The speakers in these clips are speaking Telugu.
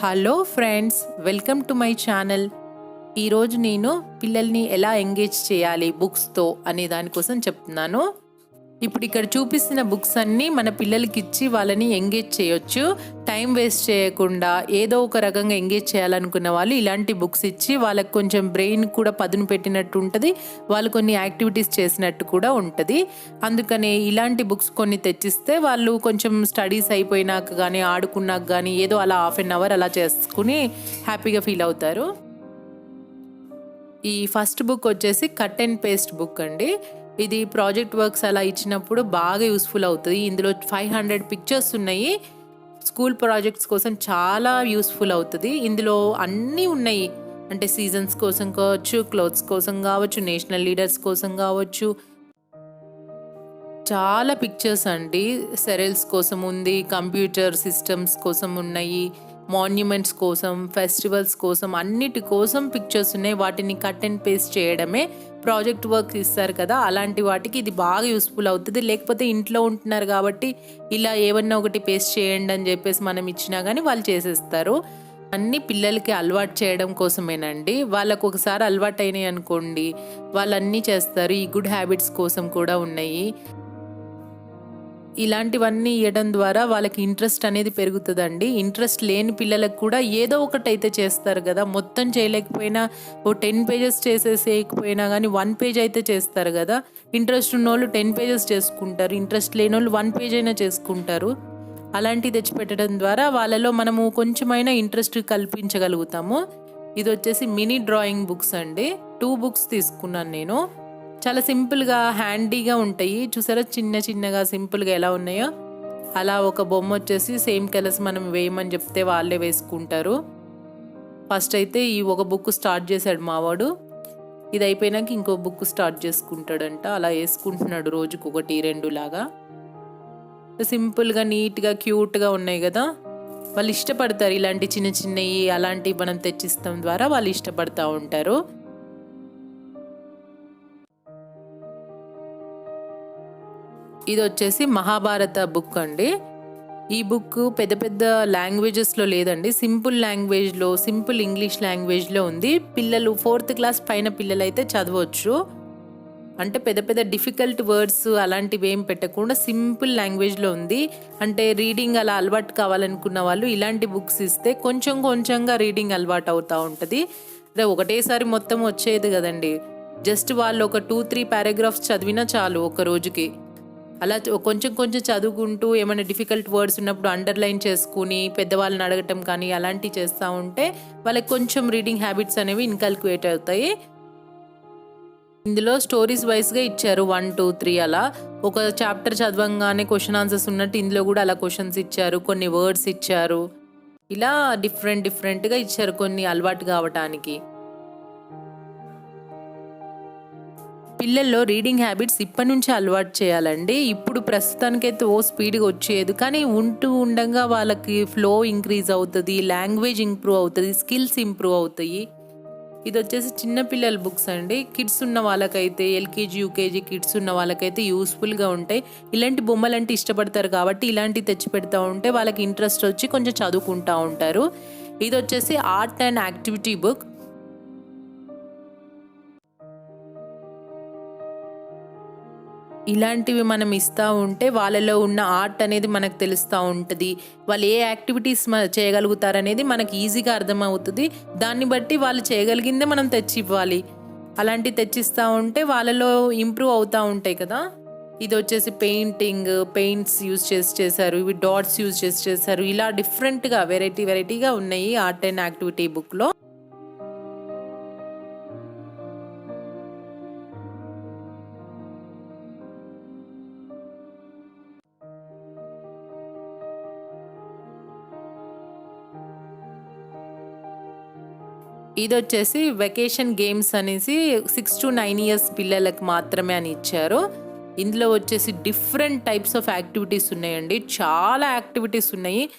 Hello friends welcome to my channel ఈరోజు నేను పిల్లల్ని ఎలా ఎంగేజ్ చేయాలి బుక్స్తో అనే దానికోసం చెప్తున్నాను. ఇప్పుడు ఇక్కడ చూపిస్తున్న బుక్స్ అన్నీ మన పిల్లలకి ఇచ్చి వాళ్ళని ఎంగేజ్ చేయొచ్చు. టైం వేస్ట్ చేయకుండా ఏదో ఒక రకంగా ఎంగేజ్ చేయాలనుకున్న వాళ్ళు ఇలాంటి బుక్స్ ఇచ్చి వాళ్ళకి కొంచెం బ్రెయిన్ కూడా పదును పెట్టినట్టు ఉంటుంది. వాళ్ళు కొన్ని యాక్టివిటీస్ చేసినట్టు కూడా ఉంటుంది. అందుకనే ఇలాంటి బుక్స్ కొన్ని తెచ్చిస్తే వాళ్ళు కొంచెం స్టడీస్ అయిపోయినాక కానీ ఆడుకున్నాక కానీ ఏదో అలా హాఫ్ అన్ అవర్ అలా చేసుకుని హ్యాపీగా ఫీల్ అవుతారు. ఈ ఫస్ట్ బుక్ వచ్చేసి కట్ అండ్ పేస్ట్ బుక్ అండి. ఇది ప్రాజెక్ట్ వర్క్స్ అలా ఇచ్చినప్పుడు బాగా యూస్ఫుల్ అవుతుంది. ఇందులో ఫైవ్ హండ్రెడ్ పిక్చర్స్ ఉన్నాయి. స్కూల్ ప్రాజెక్ట్స్ కోసం చాలా యూస్ఫుల్ అవుతుంది. ఇందులో అన్నీ ఉన్నాయి. అంటే సీజన్స్ కోసం కావచ్చు క్లోత్స్ కోసం కావచ్చు నేషనల్ లీడర్స్ కోసం కావచ్చు. చాలా పిక్చర్స్ అండి. సెరల్స్ కోసం ఉంది కంప్యూటర్ సిస్టమ్స్ కోసం ఉన్నాయి. మాన్యుమెంట్స్ కోసం ఫెస్టివల్స్ కోసం అన్నిటి కోసం పిక్చర్స్ ఉన్నాయి. వాటిని కట్ అండ్ పేస్ట్ చేయడమే ప్రాజెక్ట్ వర్క్ ఇస్తారు కదా. అలాంటి వాటికి ఇది బాగా యూస్ఫుల్ అవుతుంది. లేకపోతే ఇంట్లో ఉంటున్నారు కాబట్టి ఇలా ఏమన్నా ఒకటి పేస్ట్ చేయండి అని చెప్పేసి మనం ఇచ్చినా కానీ వాళ్ళు చేసేస్తారు. అన్ని పిల్లలకి అలవాటు చేయడం కోసమేనండి. వాళ్ళకు ఒకసారి అలవాటు అయినాయి అనుకోండి. వాళ్ళు అన్నీ చేస్తారు. ఈ గుడ్ హ్యాబిట్స్ కోసం కూడా ఉన్నాయి. ఇలాంటివన్నీ ఇవ్వడం ద్వారా వాళ్ళకి ఇంట్రెస్ట్ అనేది పెరుగుతుందండి. ఇంట్రెస్ట్ లేని పిల్లలకు కూడా ఏదో ఒకటి అయితే చేస్తారు కదా. మొత్తం చేయలేకపోయినా ఓ టెన్ పేజెస్ చేసేసేయకపోయినా కానీ వన్ పేజ్ అయితే చేస్తారు కదా. ఇంట్రెస్ట్ ఉన్న వాళ్ళు టెన్ పేజెస్ చేసుకుంటారు. ఇంట్రెస్ట్ లేని వాళ్ళు వన్ పేజ్ అయినా చేసుకుంటారు. అలాంటివి తెచ్చిపెట్టడం ద్వారా వాళ్ళలో మనము కొంచెమైనా ఇంట్రెస్ట్ కల్పించగలుగుతాము. ఇది వచ్చేసి మినీ డ్రాయింగ్ బుక్స్ అండి. టూ బుక్స్ తీసుకున్నాను నేను. చాలా సింపుల్గా హ్యాండీగా ఉంటాయి. చూసారా? చిన్న చిన్నగా సింపుల్గా ఎలా ఉన్నాయో? అలా ఒక బొమ్మ వచ్చేసి సేమ్ కలర్స్ మనం వేయమని చెప్తే వాళ్ళే వేసుకుంటారు. ఫస్ట్ అయితే ఈ ఒక బుక్ స్టార్ట్ చేశాడు మావాడు. ఇది అయిపోయినాక ఇంకో బుక్ స్టార్ట్ చేసుకుంటాడంట. అలా వేసుకుంటున్నాడు రోజుకు ఒకటి రెండు లాగా. సింపుల్గా నీట్గా క్యూట్గా ఉన్నాయి కదా? వాళ్ళు ఇష్టపడతారు ఇలాంటి చిన్న చిన్నవి అలాంటివి మనం తెచ్చిస్తాం ద్వారా వాళ్ళు ఇష్టపడతా ఉంటారు. ఇది వచ్చేసి మహాభారత బుక్ అండి. ఈ బుక్ పెద్ద పెద్ద లాంగ్వేజెస్లో లేదండి. సింపుల్ లాంగ్వేజ్లో సింపుల్ ఇంగ్లీష్ లాంగ్వేజ్లో ఉంది. పిల్లలు ఫోర్త్ క్లాస్ పైన పిల్లలు అయితే చదవచ్చు. అంటే పెద్ద పెద్ద డిఫికల్ట్ వర్డ్స్ అలాంటివి ఏం పెట్టకుండా సింపుల్ లాంగ్వేజ్లో ఉంది. అంటే రీడింగ్ అలా అలవాటు కావాలనుకున్న వాళ్ళు ఇలాంటి బుక్స్ ఇస్తే కొంచెం కొంచెంగా రీడింగ్ అలవాటు అవుతూ ఉంటుంది. అదే ఒకటేసారి మొత్తం వచ్చేది కదండి. జస్ట్ వాళ్ళు ఒక టూ త్రీ పారాగ్రాఫ్స్ చదివినా చాలు ఒక రోజుకి. అలా కొంచెం కొంచెం చదువుకుంటూ ఏమైనా డిఫికల్ట్ వర్డ్స్ ఉన్నప్పుడు అండర్లైన్ చేసుకుని పెద్దవాళ్ళని అడగటం కానీ అలాంటివి చేస్తూ ఉంటే వాళ్ళకి కొంచెం రీడింగ్ హ్యాబిట్స్ అనేవి ఇన్కల్కుయేట్ అవుతాయి. ఇందులో స్టోరీస్ వైస్గా ఇచ్చారు వన్ టూ త్రీ అలా. ఒక చాప్టర్ చదవంగానే క్వశ్చన్ ఆన్సర్స్ ఉన్నట్టు ఇందులో కూడా అలా క్వశ్చన్స్ ఇచ్చారు కొన్ని వర్డ్స్ ఇచ్చారు. ఇలా డిఫరెంట్ డిఫరెంట్గా ఇచ్చారు కొన్ని అలవాటు కావటానికి. పిల్లల్లో రీడింగ్ హ్యాబిట్స్ ఇప్పటి నుంచి అలవాటు చేయాలండి. ఇప్పుడు ప్రస్తుతానికైతే ఓ స్పీడ్గా వచ్చేది కానీ ఉంటూ ఉండగా వాళ్ళకి ఫ్లో ఇంక్రీజ్ అవుతుంది లాంగ్వేజ్ ఇంప్రూవ్ అవుతుంది స్కిల్స్ ఇంప్రూవ్ అవుతాయి. ఇది వచ్చేసి చిన్న పిల్లల బుక్స్ అండి. కిడ్స్ ఉన్న వాళ్ళకైతే ఎల్కేజీ యూకేజీ కిడ్స్ ఉన్న వాళ్ళకైతే యూస్ఫుల్గా ఉంటాయి. ఇలాంటి బొమ్మలు అంటే ఇష్టపడతారు కాబట్టి ఇలాంటివి తెచ్చి పెడతా ఉంటే వాళ్ళకి ఇంట్రెస్ట్ వచ్చి కొంచెం చదువుకుంటూ ఉంటారు. ఇది వచ్చేసి ఆర్ట్ అండ్ యాక్టివిటీ బుక్. ఇలాంటివి మనం ఇస్తూ ఉంటే వాళ్ళలో ఉన్న ఆర్ట్ అనేది మనకు తెలుస్తూ ఉంటుంది. వాళ్ళు ఏ యాక్టివిటీస్ చేయగలుగుతారనేది మనకు ఈజీగా అర్థమవుతుంది. దాన్ని బట్టి వాళ్ళు చేయగలిగిందే మనం తెచ్చి ఇవ్వాలి అలాంటివి తెచ్చిస్తూ ఉంటే వాళ్ళలో ఇంప్రూవ్ అవుతూ ఉంటాయి కదా. ఇది వచ్చేసి పెయింటింగ్ పెయింట్స్ యూజ్ చేసి చేశారు ఇవి డాట్స్ యూజ్ చేసి చేశారు. ఇలా డిఫరెంట్గా వెరైటీ వెరైటీగా ఉన్నాయి ఆర్ట్ అండ్ యాక్టివిటీ బుక్లో. ఇది వచ్చేసి వెకేషన్ గేమ్స్ అనేసి సిక్స్ టు నైన్ ఇయర్స్ పిల్లలకు మాత్రమే అని ఇచ్చారు. ఇందులో వచ్చేసి డిఫరెంట్ టైప్స్ ఆఫ్ యాక్టివిటీస్ ఉన్నాయండి. చాలా యాక్టివిటీస్ ఉన్నాయి.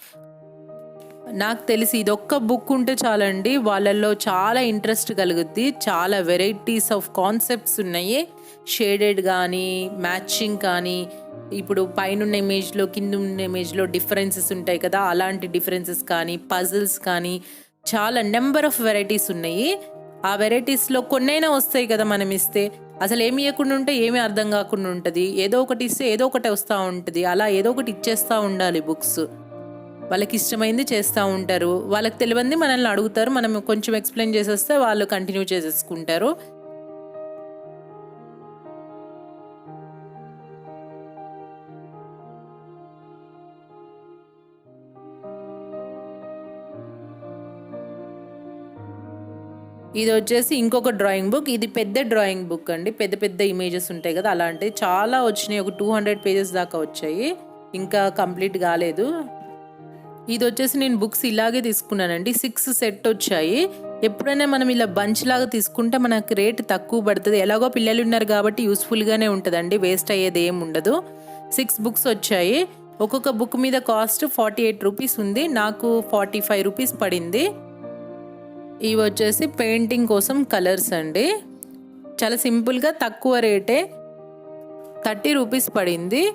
నాకు తెలిసి ఇది ఒక్క బుక్ ఉంటే చాలండి. వాళ్ళల్లో చాలా ఇంట్రెస్ట్ కలుగుద్ది. చాలా వెరైటీస్ ఆఫ్ కాన్సెప్ట్స్ ఉన్నాయి. షేడెడ్ కానీ మ్యాచింగ్ కానీ ఇప్పుడు పైన ఇమేజ్లో కింద ఉన్న ఇమేజ్లో డిఫరెన్సెస్ ఉంటాయి కదా. అలాంటి డిఫరెన్సెస్ కానీ పజిల్స్ కానీ చాలా నెంబర్ ఆఫ్ వెరైటీస్ ఉన్నాయి. ఆ వెరైటీస్లో కొన్నైనా వస్తాయి కదా మనం ఇస్తే. అసలు ఏమి ఇవ్వకుండా ఉంటే ఏమీ అర్థం కాకుండా ఉంటుంది. ఏదో ఒకటి ఇస్తే ఏదో ఒకటి వస్తూ ఉంటుంది. అలా ఏదో ఒకటి ఇచ్చేస్తూ ఉండాలి బుక్స్ వాళ్ళకి ఇష్టమైంది చేస్తూ ఉంటారు. వాళ్ళకి తెలియంది మనల్ని అడుగుతారు. మనం కొంచెం ఎక్స్ప్లెయిన్ చేసేస్తే వాళ్ళు కంటిన్యూ చేసేసుకుంటారు. ఇది వచ్చేసి ఇంకొక డ్రాయింగ్ బుక్ ఇది పెద్ద డ్రాయింగ్ బుక్ అండి. పెద్ద పెద్ద ఇమేజెస్ ఉంటాయి కదా అలాంటివి. చాలా వచ్చినాయి. ఒక టూ హండ్రెడ్ పేజెస్ దాకా వచ్చాయి. ఇంకా కంప్లీట్ కాలేదు. ఇది వచ్చేసి నేను బుక్స్ ఇలాగే తీసుకున్నానండి. సిక్స్ సెట్ వచ్చాయి. ఎప్పుడైనా మనం ఇలా బంచ్ లాగా తీసుకుంటే మనకు రేట్ తక్కువ పడుతుంది. ఎలాగో పిల్లలు ఉన్నారు కాబట్టి యూస్ఫుల్గానే ఉంటుందండి. వేస్ట్ అయ్యేది ఏం ఉండదు. సిక్స్ బుక్స్ వచ్చాయి. ఒక్కొక్క బుక్ మీద కాస్ట్ ఫార్టీ ఎయిట్ రూపీస్ ఉంది. నాకు ఫార్టీ ఫైవ్ రూపీస్ పడింది. ఇవి వచ్చేసి పెయింటింగ్ కోసం కలర్స్ అండి. చాలా సింపుల్గా తక్కువ రేటే థర్టీ రూపీస్ పడింది.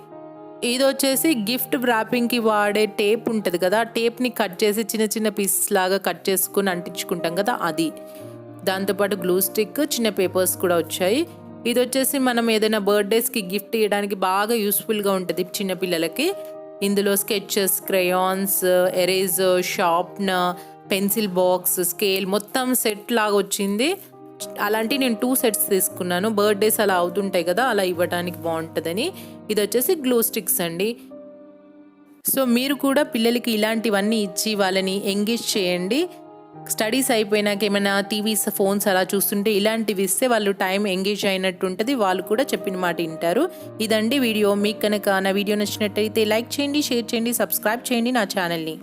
ఇది వచ్చేసి గిఫ్ట్ ర్యాపింగ్కి వాడే టేప్ ఉంటుంది కదా ఆ టేప్ని కట్ చేసి చిన్న చిన్న పీసెస్ లాగా కట్ చేసుకుని అంటించుకుంటాం కదా అది. దాంతోపాటు గ్లూ స్టిక్ చిన్న పేపర్స్ కూడా వచ్చాయి. ఇది వచ్చేసి మనం ఏదైనా బర్త్డేస్కి గిఫ్ట్ ఇవ్వడానికి బాగా యూస్ఫుల్గా ఉంటుంది చిన్నపిల్లలకి ఇందులో sketches crayons eraser sharpener pencil box scale మొత్తం సెట్ లాగా వచ్చింది. అలాంటి నేను టూ సెట్స్ తీసుకున్నాను. బర్త్డేస్ అలా అవుతుంటాయి కదా అలా ఇవ్వడానికి బాగుంటుందని. ఇది వచ్చేసి గ్లూ స్టిక్స్ అండి. సో మీరు కూడా పిల్లలకి ఇలాంటివన్నీ ఇచ్చి వాళ్ళని ఎంగేజ్ చేయండి. స్టడీస్ అయిపోయినాక ఏమైనా టీవీస్ ఫోన్స్ అలా చూస్తుంటే ఇలాంటివి ఇస్తే వాళ్ళు టైం ఎంగేజ్ అయినట్టు ఉంటుంది వాళ్ళు కూడా చెప్పిన మాట వింటారు. ఇదండి వీడియో. మీకు కనుక నా వీడియో నచ్చినట్టయితే లైక్ చేయండి షేర్ చేయండి సబ్స్క్రైబ్ చేయండి నా ఛానల్ని.